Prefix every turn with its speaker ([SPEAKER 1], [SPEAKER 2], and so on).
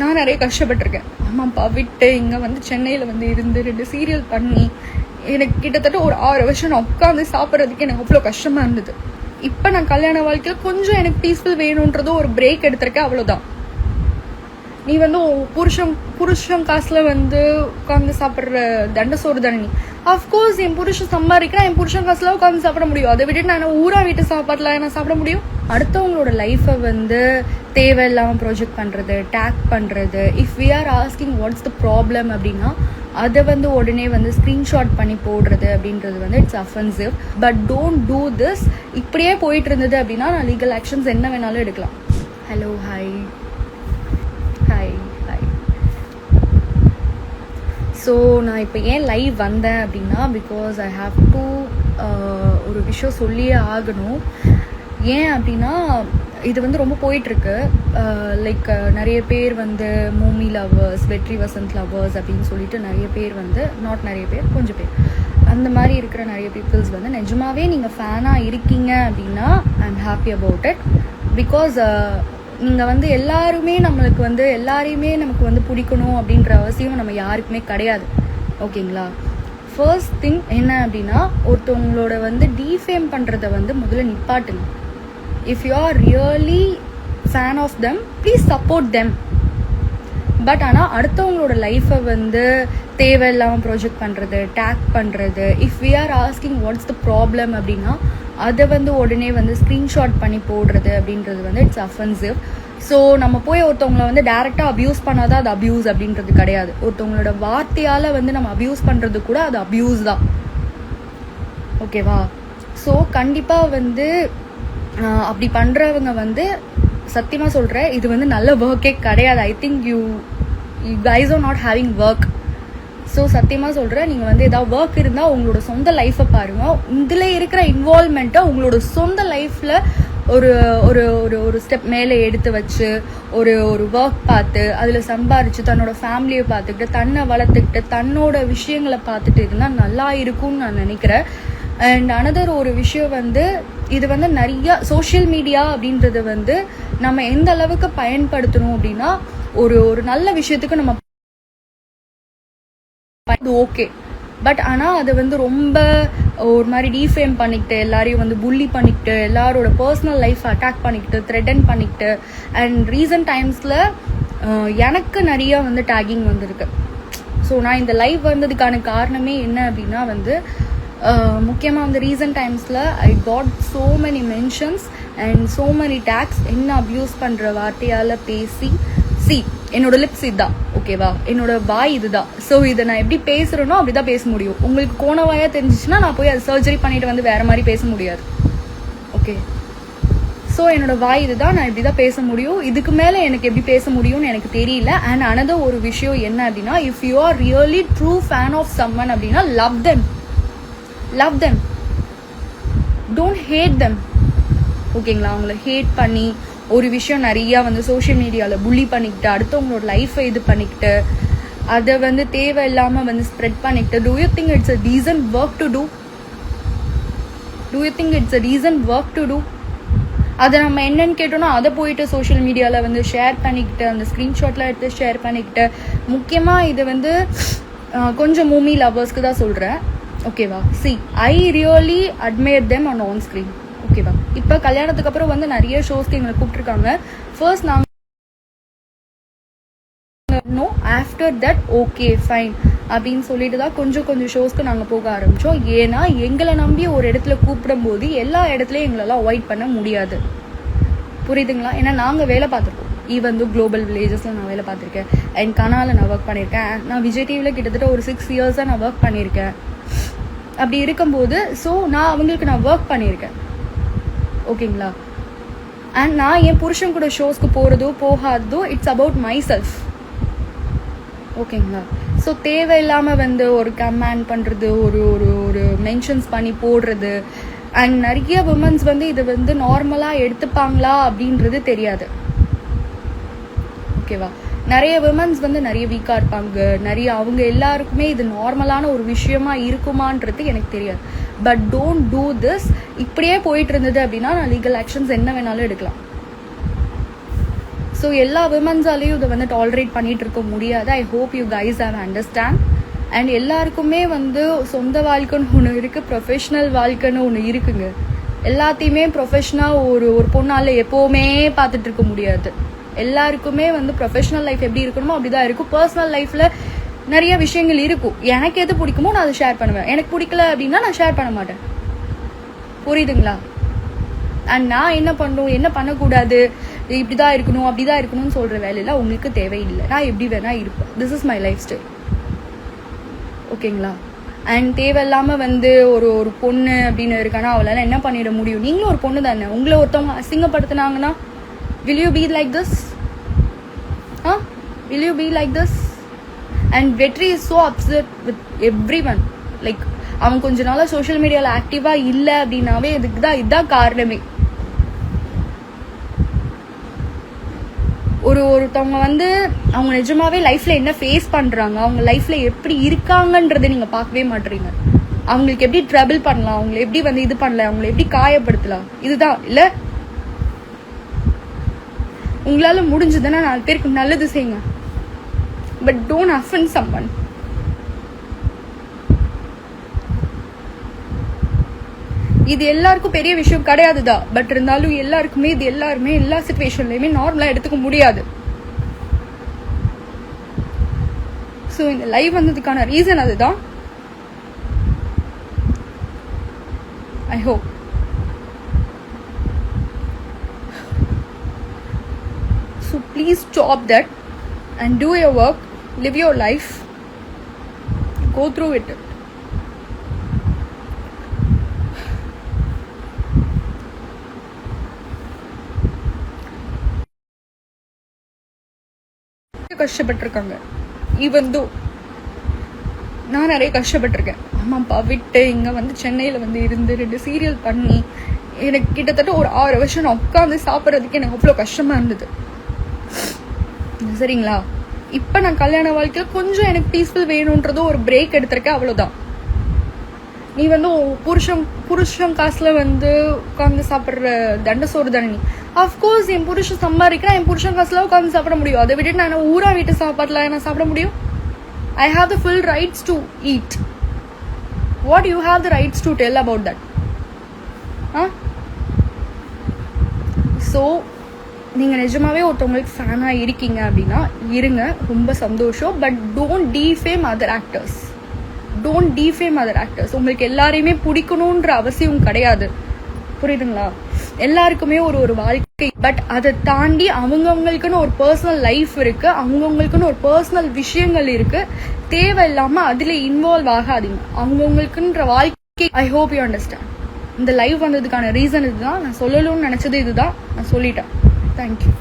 [SPEAKER 1] நான் நிறைய கஷ்டப்பட்டிருக்கேன். அம்மா அப்பா விட்டு இங்கே வந்து சென்னையில் வந்து இருந்து ரெண்டு சீரியல் பண்ணி எனக்கு கிட்டத்தட்ட ஒரு ஆறு வருஷம் நான் உட்காந்து சாப்பிட்றதுக்கு எனக்கு அவ்வளோ கஷ்டமாக இருந்தது. இப்போ நான் கல்யாண வாழ்க்கையில் கொஞ்சம் எனக்கு பீஸ்ஃபுல் வேணுன்றதும் ஒரு பிரேக் எடுத்திருக்கேன் அவ்வளோதான் நீ வந்து புருஷன் புருஷன் காசில் வந்து உட்காந்து சாப்பிட்ற தண்ட சோறு தானே நீ? அஃப்கோர்ஸ் என் புருஷன் சம்பாதிக்கிறேன் என் புருஷன் காசுல உட்காந்து சாப்பிட முடியும். அதை விட்டு நான் ஊரா வீட்டு சாப்பாட்டில் நான் சாப்பிட முடியும்? அடுத்தவங்களோட லைஃப்பை வந்து தேவையில்லாமல் ப்ரொஜெக்ட் பண்ணுறது டேக் பண்ணுறது if we are asking what's the problem அப்படின்னா அதை வந்து உடனே வந்து ஸ்க்ரீன்ஷாட் பண்ணி போடுறது அப்படின்றது வந்து it's offensive but don't do this இப்படியே போயிட்டு இருந்தது அப்படின்னா நான் லீகல் ஆக்ஷன்ஸ் என்ன வேணாலும் எடுக்கலாம். Hello hi hi hi so நான் இப்போ ஏன் லைவ் வந்தேன் அப்படின்னா பிகாஸ் ஐ ஹாவ் டு ஒரு விஷயம் சொல்லியே ஆகணும். ஏன் அப்படின்னா இது வந்து ரொம்ப போயிட்டுருக்கு. லைக் நிறைய பேர் வந்து மூமி லவ்வர்ஸ் வெற்றி வசந்த் லவ்வர்ஸ் அப்படின்னு சொல்லிட்டு நிறைய பேர் வந்து நாட் நிறைய பேர் கொஞ்சம் பேர். அந்த மாதிரி இருக்கிற நிறைய பீப்புள்ஸ் வந்து நிஜமாவே நீங்கள் ஃபேனாக இருக்கீங்க அப்படின்னா I am happy about it because நீங்கள் வந்து எல்லாருமே நம்மளுக்கு வந்து எல்லாரையுமே நமக்கு வந்து பிடிக்கணும் அப்படின்ற அவசியம் நம்ம யாருக்குமே கிடையாது. ஓகேங்களா? ஃபர்ஸ்ட் திங் என்ன அப்படின்னா ஒருத்தவங்களோட வந்து டீஃபேம் பண்ணுறத வந்து முதல்ல நிப்பாட்டுங்க. If you are really fan of them please support them but ஆனால் அடுத்தவங்களோட லைஃப்பை வந்து தேவையில்லாமல் ப்ரொஜெக்ட் பண்ணுறது டேக் பண்ணுறது if we are asking what's the problem அப்படின்னா அதை வந்து உடனே வந்து ஸ்க்ரீன்ஷாட் பண்ணி போடுறது அப்படின்றது வந்து இட்ஸ் அஃபென்சிவ் ஸோ நம்ம போய் ஒருத்தவங்களை வந்து டேரெக்டாக அப்யூஸ் பண்ணாதான் அது அப்யூஸ் அப்படின்றது கிடையாது. ஒருத்தவங்களோட வார்த்தையால் வந்து நம்ம அப்யூஸ் பண்ணுறது கூட அது அப்யூஸ் தான். ஓகேவா ஸோ கண்டிப்பாக வந்து அப்படி பண்ணுறவங்க வந்து சத்தியமாக சொல்கிறேன் இது வந்து நல்ல ஒர்க்கே கிடையாது. I think you you guys are not having work so சத்தியமாக சொல்கிறேன் நீங்கள் வந்து ஏதாவது ஒர்க் இருந்தால் உங்களோட சொந்த லைஃப்பை பாருங்கள் இதில் இருக்கிற இன்வால்மெண்ட்டை உங்களோட சொந்த லைஃப்பில் ஒரு ஒரு ஒரு ஒரு ஸ்டெப் மேலே எடுத்து வச்சு ஒரு ஒரு ஒர்க் பார்த்து அதில் சம்பாரித்து தன்னோட ஃபேமிலியை பார்த்துக்கிட்டு தன்னை வளர்த்துக்கிட்டு தன்னோட விஷயங்களை பார்த்துட்டு இருந்தால் நல்லா இருக்கும்னு நான் நினைக்கிறேன். அண்ட் அனதர் ஒரு விஷயம் வந்து இது வந்து நிறைய சோஷியல் மீடியா அப்படின்றது வந்து நம்ம எந்த அளவுக்கு பயன்படுத்தணும் அப்படின்னா ஒரு ஒரு நல்ல விஷயத்துக்கு நம்ம ஓகே பட் ஆனால் அது வந்து ரொம்ப ஒரு மாதிரி டீஃபேம் பண்ணிக்கிட்டு எல்லாரையும் வந்து புள்ளி பண்ணிக்கிட்டு எல்லாரோட பர்சனல் லைஃப் அட்டாக் பண்ணிக்கிட்டு த்ரெட்டன் பண்ணிக்கிட்டு அண்ட் ரீசன்ட் டைம்ஸில் எனக்கு நிறைய வந்து டேகிங் வந்திருக்கு. ஸோ நான் இந்த லைவ் வந்ததுக்கான காரணமே என்ன அப்படின்னா வந்து Uh, முக்கியமாக வந்து ரீசன்ட் டைம்ஸில் I got so many mentions and so many tags என்ன அப்யூஸ் பண்ணுற வார்த்தையால் பேசி சி என்னோட லிப்ஸ் இதுதான் ஓகேவா என்னோட வாய் இதுதான். ஸோ இதை நான் எப்படி பேசுகிறேனோ அப்படி தான் பேச முடியும். உங்களுக்கு கோணவாயாக தெரிஞ்சிச்சுன்னா நான் போய் அது சர்ஜரி பண்ணிட்டு வந்து வேற மாதிரி பேச முடியாது. ஓகே ஸோ என்னோட வாய் இதுதான் நான் இப்படி தான் பேச முடியும். இதுக்கு மேலே எனக்கு எப்படி பேச முடியும்னு எனக்கு தெரியல. அண்ட் அனதர் ஒரு விஷயம் என்ன அப்படின்னா if you are really true fan of someone அப்படின்னா love then love them don't hate them ஓகேங்களா அவங்கள ஹேட் பண்ணி ஒரு விஷயம் நிறையா வந்து சோஷியல் மீடியாவில் புள்ளி பண்ணிக்கிட்டு அடுத்தவங்களோட லைஃப்பை இது பண்ணிக்கிட்டு அதை வந்து தேவையில்லாமல் வந்து ஸ்ப்ரெட் பண்ணிக்கிட்டு do you think it's a reason work to do do you think it's a reason work to do அதை நம்ம என்னன்னு கேட்டோம்னா அதை போயிட்டு சோஷியல் மீடியாவில் வந்து ஷேர் பண்ணிக்கிட்டு அந்த ஸ்க்ரீன்ஷாட்லாம் எடுத்து ஷேர் பண்ணிக்கிட்டு முக்கியமாக இது வந்து கொஞ்சம் மூமி லவ்வர்ஸ்க்கு தான் சொல்கிறேன் ஓகேவா see I really admire them on on screen ஓகேவா இப்போ கல்யாணத்துக்கு அப்புறம் வந்து நிறைய ஷோஸ்க்கு எங்களை கூப்பிட்டுருக்காங்க. ஃபர்ஸ்ட் நாங்கள் no after that okay fine அப்படின்னு சொல்லிட்டு தான் கொஞ்சம் கொஞ்சம் ஷோஸ்க்கு நாங்கள் போக ஆரம்பித்தோம் ஏன்னா எங்களை நம்பி ஒரு இடத்துல கூப்பிடும்போது எல்லா இடத்துலையும் எங்களெல்லாம் அவாய்ட் பண்ண முடியாது. புரியுதுங்களா? ஏன்னா நாங்கள் வேலை பார்த்துருக்கோம். ஈவன் வந்து குளோபல் வில்லேஜஸில் நான் வேலை பார்த்துருக்கேன். என் கனால நான் ஒர்க் பண்ணியிருக்கேன். நான் விஜய் டிவியில் கிட்டத்தட்ட ஒரு சிக்ஸ் இயர்ஸாக நான் ஒர்க் பண்ணியிருக்கேன். அப்படி இருக்கும்போது ஸோ நான் அவங்களுக்கு நான் ஒர்க் பண்ணியிருக்கேன். ஓகேங்களா? அண்ட் நான் என் புருஷன் கூட ஷோஸ்க்கு போகிறதோ போகாததோ இட்ஸ் அபவுட் மை செல்ஃப் ஓகேங்களா? ஸோ தேவையில்லாமல் வந்து ஒரு கமேண்ட் பண்ணுறது ஒரு ஒரு ஒரு மென்ஷன்ஸ் பண்ணி போடுறது அண்ட் நிறைய உமன்ஸ் வந்து இது வந்து நார்மலாக எடுத்துப்பாங்களா அப்படின்றது தெரியாது. ஓகேவா? நிறைய விமன்ஸ் வந்து நிறைய வீக்காக இருப்பாங்க. நிறைய அவங்க எல்லாருக்குமே இது நார்மலான ஒரு விஷயமா இருக்குமான்றது எனக்கு தெரியாது. பட் டோன்ட் டூ திஸ் இப்படியே போயிட்டு இருந்தது அப்படின்னா நான் லீகல் ஆக்ஷன்ஸ் என்ன வேணாலும் எடுக்கலாம். ஸோ எல்லா விமன்ஸாலையும் இதை வந்து டாலரேட் பண்ணிட்டு இருக்க முடியாது. I hope you guys have understand and எல்லாருக்குமே வந்து சொந்த வாழ்க்கைன்னு ஒன்று இருக்குது ப்ரொஃபஷ்னல் வாழ்க்கைன்னு ஒன்று இருக்குங்க. எல்லாத்தையுமே ப்ரொஃபஷனாக ஒரு ஒரு பொண்ணால் எப்போவுமே பார்த்துட்டு இருக்க முடியாது. எல்லாருக்குமே வந்து ப்ரொஃபஷனல் லைஃப் எப்படி இருக்கணுமோ அப்படிதான் இருக்கும். பர்சனல் லைஃப்பில் நிறைய விஷயங்கள் இருக்கும். எனக்கு எது பிடிக்குமோ நான் அதை ஷேர் பண்ணுவேன். எனக்கு பிடிக்கல அப்படின்னா நான் ஷேர் பண்ண மாட்டேன். புரியுதுங்களா? அண்ட் நான் என்ன பண்ணணும் என்ன பண்ணக்கூடாது? இப்படிதான் இருக்கணும் அப்படிதான் இருக்கணும்னு சொல்ற வேலையில உங்களுக்கு தேவையில்லை. நான் எப்படி வேணா இருப்பேன். This is my lifestyle ஓகேங்களா? அண்ட் தேவையில்லாம வந்து ஒரு ஒரு பொண்ணு அப்படின்னு இருக்கானா அவளால என்ன பண்ணிட முடியும்? நீங்களும் ஒரு பொண்ணு தானே உங்களை ஒருத்தவங்க அசிங்கப்படுத்தினாங்கன்னா will you be like this? Huh? Will you be like this? And Vetri is so upset with everyone like அவன் கொஞ்ச நாளாக சோஷியல் மீடியாவில் ஆக்டிவாக இல்லை அப்படின்னாவே இதுக்கு தான் இதுதான் காரணமே. ஒரு ஒருத்தவங்க வந்து அவங்க நிஜமாவே லைஃப்ல என்ன ஃபேஸ் பண்றாங்க அவங்க லைஃப்ல எப்படி இருக்காங்கன்றதை நீங்க பார்க்கவே மாட்டீங்க அவங்களுக்கு எப்படி ட்ரபிள் பண்ணலாம் அவங்களை எப்படி வந்து இது பண்ணல அவங்களை எப்படி காயப்படுத்தலாம் இதுதான் இல்ல? உங்களால் முடிஞ்சதுன்னா நாலு பேருக்கு நல்லது செய்யுங்க. பட் டோன்ட் அஃபன் சம்மன் இது எல்லாருக்கும் பெரிய விஷயம் கிடையாதுதான் பட் இருந்தாலும் எல்லாருக்குமே இது எல்லாருமே எல்லா சுச்சுவேஷன்லையுமே நார்மலாக எடுத்துக்க முடியாது. ஸோ இந்த லைவ் வந்ததுக்கான ரீசன் அதுதான். I hope so please stop that and do your work live your life go through it கஷ்டப்பட்டிருக்காங்க. Even though நான் நிறைய கஷ்டப்பட்டிருக்கேன். அம்மா அப்பா விட்டு இங்கே வந்து சென்னையில் வந்து இருந்து ரெண்டு சீரியல் பண்ணி எனக்கு கிட்டத்தட்ட ஒரு ஆறு வருஷம் நான் உட்காந்து சாப்பிட்றதுக்கு எனக்கு அவ்வளோ கஷ்டமாக இருந்தது. சரிங்களா? இப்போ நான் கல்யாண வாழ்க்கையில் கொஞ்சம் எனக்கு பீஸ்ஃபுல் வேணுன்றதும் ஒரு பிரேக் எடுத்திருக்கேன் அவ்வளோதான் நீ வந்து புருஷன் புருஷன் காசில் வந்து உட்காந்து சாப்பிட்ற தண்ட சோறு தானே நீ? அஃப்கோர்ஸ் என் புருஷன் சம்பாதிக்கிறேன் என் புருஷன் காசில் உட்காந்து சாப்பிட முடியும். அதை விட்டு நான் ஊரா வீட்டு சாப்பாட்டில் நான் சாப்பிட முடியும்? I have the full rights to eat what you have the rights to tell about that ah so நீங்கள் நிஜமாவே ஒருத்தவங்களுக்கு ஃபேனாக இருக்கீங்க அப்படின்னா இருங்க ரொம்ப சந்தோஷம். But don't defame other actors don't defame other actors உங்களுக்கு எல்லாரையுமே பிடிக்கணுன்ற அவசியம் கிடையாது. புரியுதுங்களா? எல்லாருக்குமே ஒரு ஒரு வாழ்க்கை. பட் அதை தாண்டி அவங்கவுங்களுக்குன்னு ஒரு பர்சனல் லைஃப் இருக்கு. அவங்கவுங்களுக்குன்னு ஒரு பர்சனல் விஷயங்கள் இருக்கு. தேவையில்லாம அதுல இன்வால்வ் ஆகாதீங்க. அவங்கவுங்களுக்குன்ற வாழ்க்கை ஐ ஹோப் யூ அண்டர்ஸ்டாண்ட் இந்த லைவ் வந்ததுக்கான ரீசன் இதுதான். நான் சொல்லணும்னு நினைச்சது இதுதான். நான் சொல்லிட்டேன். Thank you